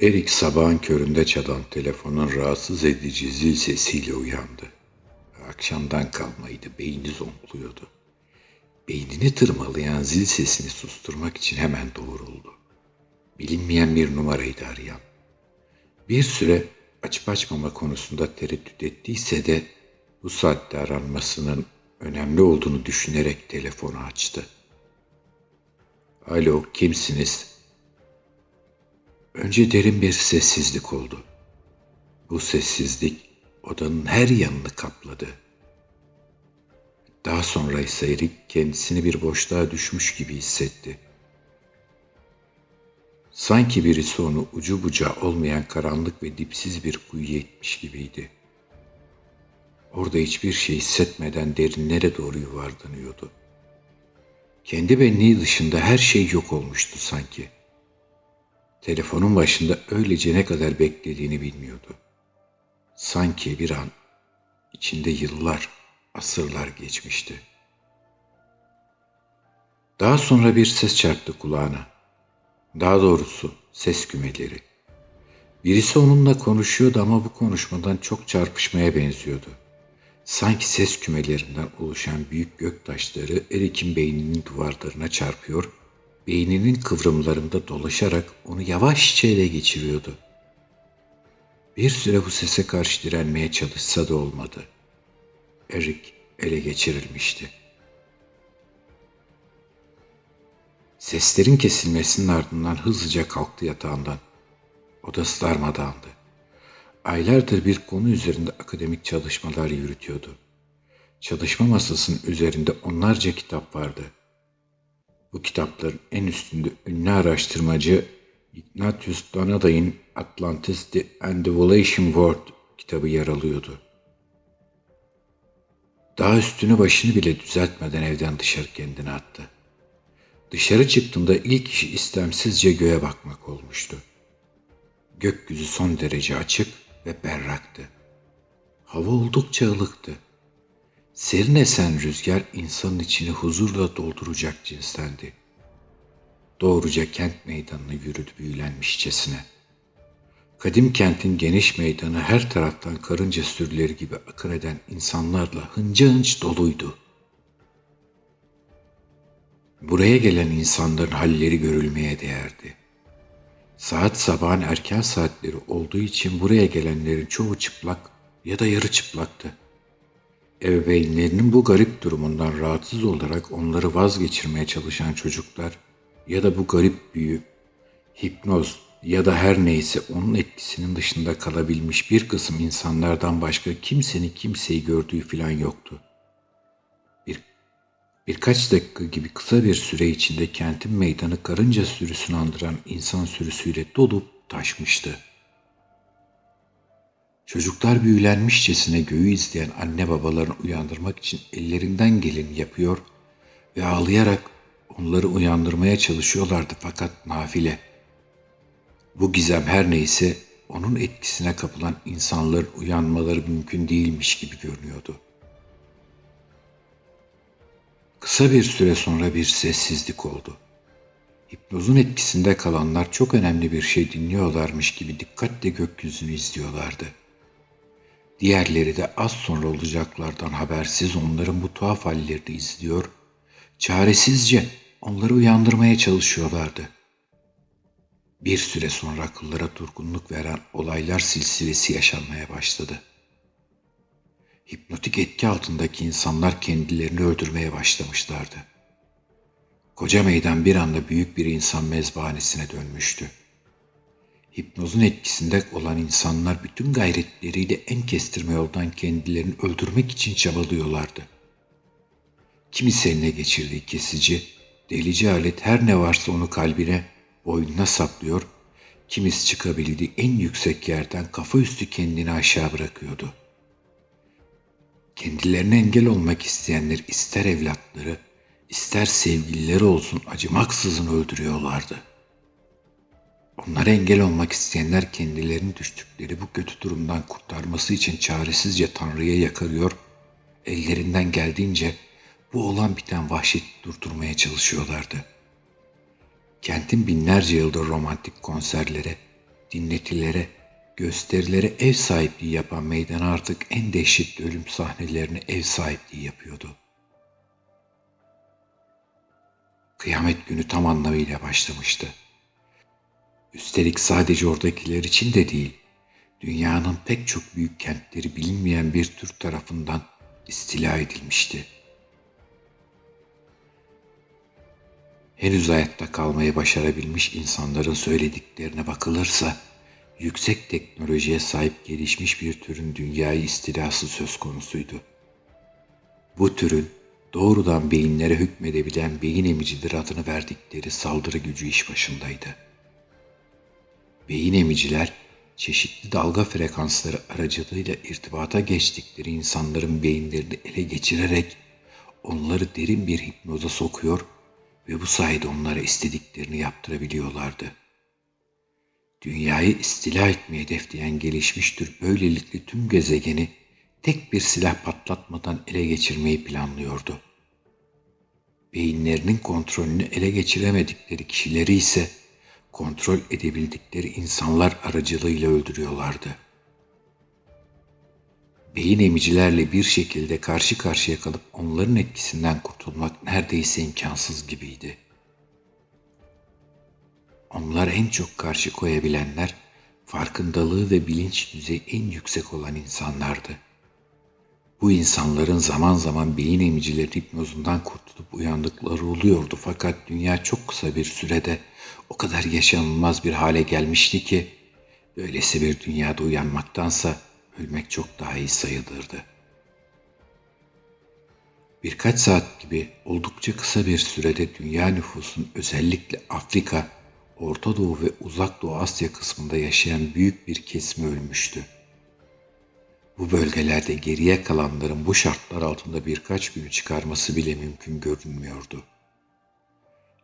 Erik sabahın köründe çalan telefonun rahatsız edici zil sesiyle uyandı. Akşamdan kalmaydı, beyni zonkluyordu. Beynini tırmalayan zil sesini susturmak için hemen doğruldu. Bilinmeyen bir numaraydı arayan. Bir süre açıp açmama konusunda tereddüt ettiyse de bu saatte aranmasının önemli olduğunu düşünerek telefonu açtı. Alo, kimsiniz? Önce derin bir sessizlik oldu. Bu sessizlik odanın her yanını kapladı. Daha sonra ise Erik kendisini bir boşluğa düşmüş gibi hissetti. Sanki birisi onu ucu bucağı olmayan karanlık ve dipsiz bir kuyuya itmiş gibiydi. Orada hiçbir şey hissetmeden derinlere doğru yuvarlanıyordu. Kendi benliği dışında her şey yok olmuştu sanki. Telefonun başında öylece ne kadar beklediğini bilmiyordu. Sanki bir an içinde yıllar, asırlar geçmişti. Daha sonra bir ses çarptı kulağına. Daha doğrusu ses kümeleri. Birisi onunla konuşuyordu ama bu konuşmadan çok çarpışmaya benziyordu. Sanki ses kümelerinden oluşan büyük gök taşları Erik'in beyninin duvarlarına çarpıyor, beyninin kıvrımlarında dolaşarak onu yavaşça ele geçiriyordu. Bir süre bu sese karşı direnmeye çalışsa da olmadı. Erik ele geçirilmişti. Seslerin kesilmesinin ardından hızlıca kalktı yatağından. Odası darmadağındı. Aylardır bir konu üzerinde akademik çalışmalar yürütüyordu. Çalışma masasının üzerinde onlarca kitap vardı. Bu kitapların en üstünde ünlü araştırmacı Ignatius Donaday'ın Atlantis The Andevolation World kitabı yer alıyordu. Daha üstünü başını bile düzeltmeden evden dışarı kendini attı. Dışarı çıktığında ilk işi istemsizce göğe bakmak olmuştu. Gökyüzü son derece açık ve berraktı. Hava oldukça ılıktı. Serin esen rüzgar insanın içini huzurla dolduracak cinstendi. Doğruca kent meydanına yürüdü büyülenmişçesine. Kadim kentin geniş meydanı her taraftan karınca sürüleri gibi akın eden insanlarla hınca hınç doluydu. Buraya gelen insanların halleri görülmeye değerdi. Saat sabahın erken saatleri olduğu için buraya gelenlerin çoğu çıplak ya da yarı çıplaktı. Ebeveynlerinin bu garip durumundan rahatsız olarak onları vazgeçirmeye çalışan çocuklar ya da bu garip büyü, hipnoz ya da her neyse onun etkisinin dışında kalabilmiş bir kısım insanlardan başka kimsenin kimseyi gördüğü filan yoktu. Bir, birkaç dakika gibi kısa bir süre içinde kentin meydanı karınca sürüsünü andıran insan sürüsüyle dolup taşmıştı. Çocuklar büyülenmişçesine göğü izleyen anne babalarını uyandırmak için ellerinden geleni yapıyor ve ağlayarak onları uyandırmaya çalışıyorlardı fakat nafile. Bu gizem her neyse onun etkisine kapılan insanların uyanmaları mümkün değilmiş gibi görünüyordu. Kısa bir süre sonra bir sessizlik oldu. Hipnozun etkisinde kalanlar çok önemli bir şey dinliyorlarmış gibi dikkatle gökyüzünü izliyorlardı. Diğerleri de az sonra olacaklardan habersiz onların bu tuhaf hallerini izliyor, çaresizce onları uyandırmaya çalışıyorlardı. Bir süre sonra akıllara durgunluk veren olaylar silsilesi yaşanmaya başladı. Hipnotik etki altındaki insanlar kendilerini öldürmeye başlamışlardı. Koca meydan bir anda büyük bir insan mezbahanesine dönmüştü. Hipnozun etkisinde olan insanlar bütün gayretleriyle en kestirme yoldan kendilerini öldürmek için çabalıyorlardı. Kimisi eline geçirdiği kesici, delici alet her ne varsa onu kalbine, boynuna saplıyor, kimisi çıkabildiği en yüksek yerden kafa üstü kendini aşağı bırakıyordu. Kendilerine engel olmak isteyenler ister evlatları, ister sevgilileri olsun acımaksızın öldürüyorlardı.'' Onlara engel olmak isteyenler kendilerini düştükleri bu kötü durumdan kurtarması için çaresizce Tanrı'ya yakarıyor, ellerinden geldiğince bu olan biten vahşet durdurmaya çalışıyorlardı. Kentin binlerce yıldır romantik konserlere, dinletilere, gösterilere ev sahipliği yapan meydan artık en dehşetli ölüm sahnelerine ev sahipliği yapıyordu. Kıyamet günü tam anlamıyla başlamıştı. Üstelik sadece oradakiler için de değil, dünyanın pek çok büyük kentleri bilinmeyen bir tür tarafından istila edilmişti. Henüz hayatta kalmayı başarabilmiş insanların söylediklerine bakılırsa, yüksek teknolojiye sahip gelişmiş bir türün dünyayı istilası söz konusuydu. Bu türün doğrudan beyinlere hükmedebilen beyin emicidir adını verdikleri saldırı gücü iş başındaydı. Beyin emiciler çeşitli dalga frekansları aracılığıyla irtibata geçtikleri insanların beyinlerini ele geçirerek onları derin bir hipnoza sokuyor ve bu sayede onlara istediklerini yaptırabiliyorlardı. Dünyayı istila etmeye hedefleyen gelişmiş tür böylelikle tüm gezegeni tek bir silah patlatmadan ele geçirmeyi planlıyordu. Beyinlerinin kontrolünü ele geçiremedikleri kişileri ise kontrol edebildikleri insanlar aracılığıyla öldürüyorlardı. Beyin emicilerle bir şekilde karşı karşıya kalıp onların etkisinden kurtulmak neredeyse imkansız gibiydi. Onlar en çok karşı koyabilenler farkındalığı ve bilinç düzeyi en yüksek olan insanlardı. Bu insanların zaman zaman beyin emicileri hipnozundan kurtulup uyandıkları oluyordu fakat dünya çok kısa bir sürede o kadar yaşanılmaz bir hale gelmişti ki böylesi bir dünyada uyanmaktansa ölmek çok daha iyi sayılırdı. Birkaç saat gibi oldukça kısa bir sürede dünya nüfusun özellikle Afrika, Orta Doğu ve Uzak Doğu Asya kısmında yaşayan büyük bir kesimi ölmüştü. Bu bölgelerde geriye kalanların bu şartlar altında birkaç günü çıkarması bile mümkün görünmüyordu.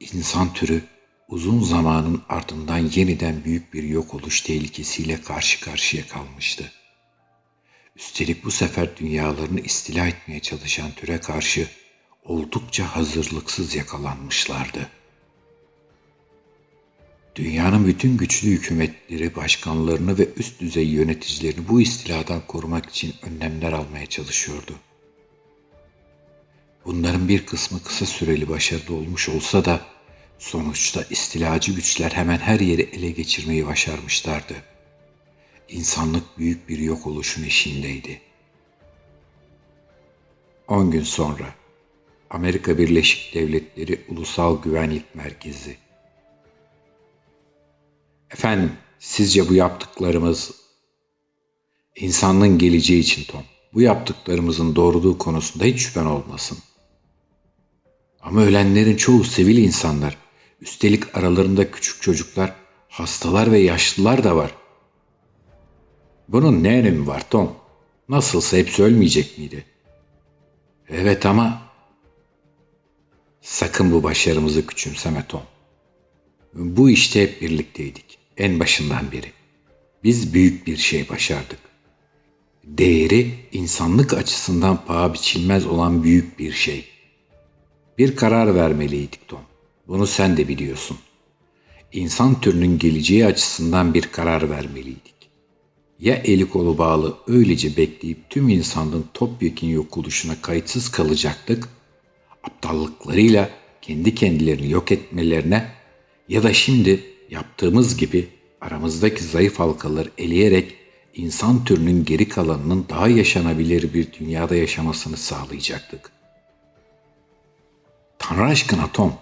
İnsan türü uzun zamanın ardından yeniden büyük bir yok oluş tehlikesiyle karşı karşıya kalmıştı. Üstelik bu sefer dünyalarını istila etmeye çalışan türe karşı oldukça hazırlıksız yakalanmışlardı. Dünyanın bütün güçlü hükümetleri, başkanlarını ve üst düzey yöneticilerini bu istiladan korumak için önlemler almaya çalışıyordu. Bunların bir kısmı kısa süreli başarılı olmuş olsa da sonuçta istilacı güçler hemen her yeri ele geçirmeyi başarmışlardı. İnsanlık büyük bir yok oluşun eşiğindeydi. 10 gün sonra Amerika Birleşik Devletleri Ulusal Güvenlik Merkezi Efendim, sizce bu yaptıklarımız insanlığın geleceği için Tom. Bu yaptıklarımızın doğruluğu konusunda hiç şüphen olmasın. Ama ölenlerin çoğu sivil insanlar. Üstelik aralarında küçük çocuklar, hastalar ve yaşlılar da var. Bunun ne önemi var Tom? Nasılsa hepsi ölmeyecek miydi? Evet ama sakın bu başarımızı küçümseme Tom. Bu işte hep birlikteydik en başından beri. Biz büyük bir şey başardık. Değeri insanlık açısından paha biçilmez olan büyük bir şey. Bir karar vermeliydik Tom. Bunu sen de biliyorsun. İnsan türünün geleceği açısından bir karar vermeliydik. Ya eli kolu bağlı öylece bekleyip tüm insanlığın topyekun yok oluşuna kayıtsız kalacaktık, aptallıklarıyla kendi kendilerini yok etmelerine ya da şimdi yaptığımız gibi aramızdaki zayıf halkaları eleyerek insan türünün geri kalanının daha yaşanabilir bir dünyada yaşamasını sağlayacaktık. Tanrı aşkına Tom,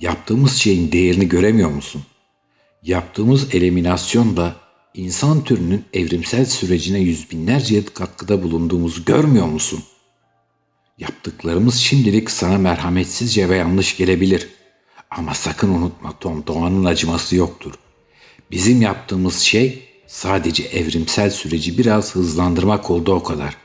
yaptığımız şeyin değerini göremiyor musun? Yaptığımız eliminasyon da insan türünün evrimsel sürecine yüz binlerce yıl katkıda bulunduğumuzu görmüyor musun? Yaptıklarımız şimdilik sana merhametsizce ve yanlış gelebilir. Ama sakın unutma Tom, doğanın acıması yoktur. Bizim yaptığımız şey sadece evrimsel süreci biraz hızlandırmak oldu o kadar.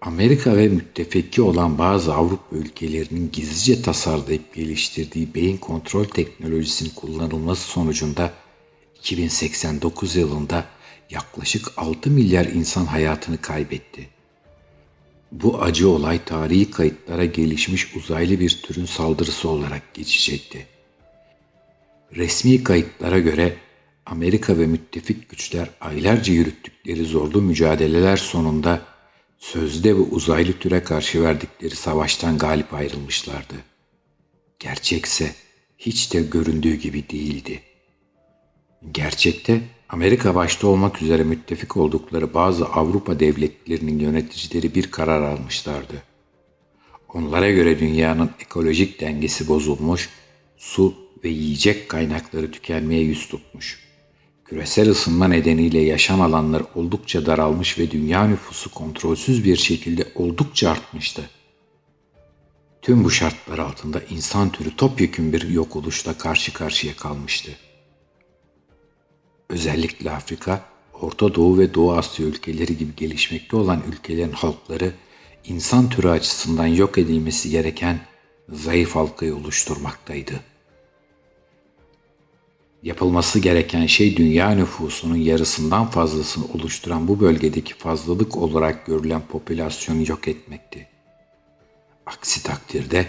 Amerika ve müttefiki olan bazı Avrupa ülkelerinin gizlice tasarlayıp geliştirdiği beyin kontrol teknolojisinin kullanılması sonucunda 2089 yılında yaklaşık 6 milyar insan hayatını kaybetti. Bu acı olay tarihi kayıtlara gelişmiş uzaylı bir türün saldırısı olarak geçecekti. Resmi kayıtlara göre Amerika ve müttefik güçler aylarca yürüttükleri zorlu mücadeleler sonunda sözde ve uzaylı türe karşı verdikleri savaştan galip ayrılmışlardı. Gerçekse hiç de göründüğü gibi değildi. Gerçekte Amerika başta olmak üzere müttefik oldukları bazı Avrupa devletlerinin yöneticileri bir karar almışlardı. Onlara göre dünyanın ekolojik dengesi bozulmuş, su ve yiyecek kaynakları tükenmeye yüz tutmuş. Küresel ısınma nedeniyle yaşam alanları oldukça daralmış ve dünya nüfusu kontrolsüz bir şekilde oldukça artmıştı. Tüm bu şartlar altında insan türü topyekun bir yok oluşla karşı karşıya kalmıştı. Özellikle Afrika, Orta Doğu ve Doğu Asya ülkeleri gibi gelişmekte olan ülkelerin halkları insan türü açısından yok edilmesi gereken zayıf halkayı oluşturmaktaydı. Yapılması gereken şey dünya nüfusunun yarısından fazlasını oluşturan bu bölgedeki fazlalık olarak görülen popülasyonu yok etmekti. Aksi takdirde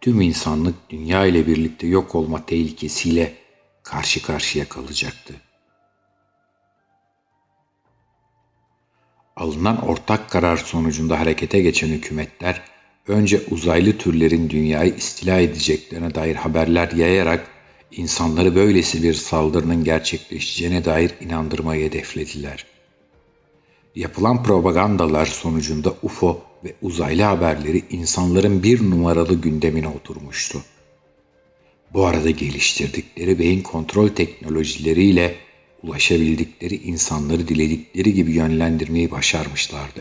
tüm insanlık dünya ile birlikte yok olma tehlikesiyle karşı karşıya kalacaktı. Alınan ortak karar sonucunda harekete geçen hükümetler önce uzaylı türlerin dünyayı istila edeceklerine dair haberler yayarak insanları böylesi bir saldırının gerçekleşeceğine dair inandırmayı hedeflediler. Yapılan propagandalar sonucunda UFO ve uzaylı haberleri insanların bir numaralı gündemine oturmuştu. Bu arada geliştirdikleri beyin kontrol teknolojileriyle ulaşabildikleri insanları diledikleri gibi yönlendirmeyi başarmışlardı.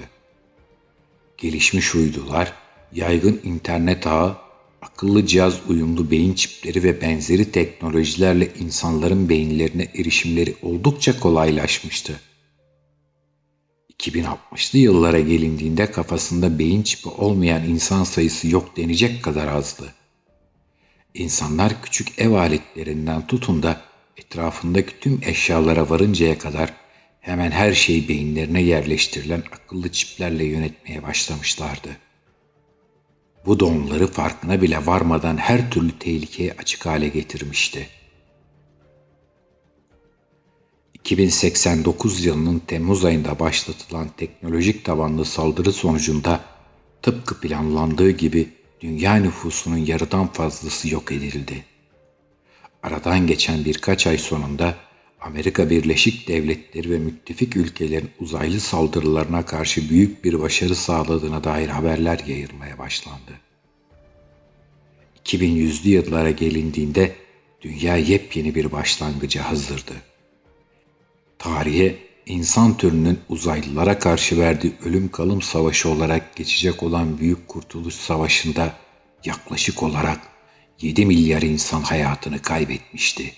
Gelişmiş uydular, yaygın internet ağı, akıllı cihaz uyumlu beyin çipleri ve benzeri teknolojilerle insanların beyinlerine erişimleri oldukça kolaylaşmıştı. 2060'lı yıllara gelindiğinde kafasında beyin çipi olmayan insan sayısı yok denecek kadar azdı. İnsanlar küçük ev aletlerinden tutun da etrafındaki tüm eşyalara varıncaya kadar hemen her şeyi beyinlerine yerleştirilen akıllı çiplerle yönetmeye başlamışlardı. Bu da onları farkına bile varmadan her türlü tehlikeye açık hale getirmişti. 2089 yılının Temmuz ayında başlatılan teknolojik tabanlı saldırı sonucunda tıpkı planlandığı gibi dünya nüfusunun yarıdan fazlası yok edildi. Aradan geçen birkaç ay sonunda Amerika Birleşik Devletleri ve müttefik ülkelerin uzaylı saldırılarına karşı büyük bir başarı sağladığına dair haberler yayılmaya başlandı. 2100'lü yıllara gelindiğinde dünya yepyeni bir başlangıca hazırdı. Tarihe insan türünün uzaylılara karşı verdiği ölüm kalım savaşı olarak geçecek olan Büyük Kurtuluş Savaşı'nda yaklaşık olarak 7 milyar insan hayatını kaybetmişti.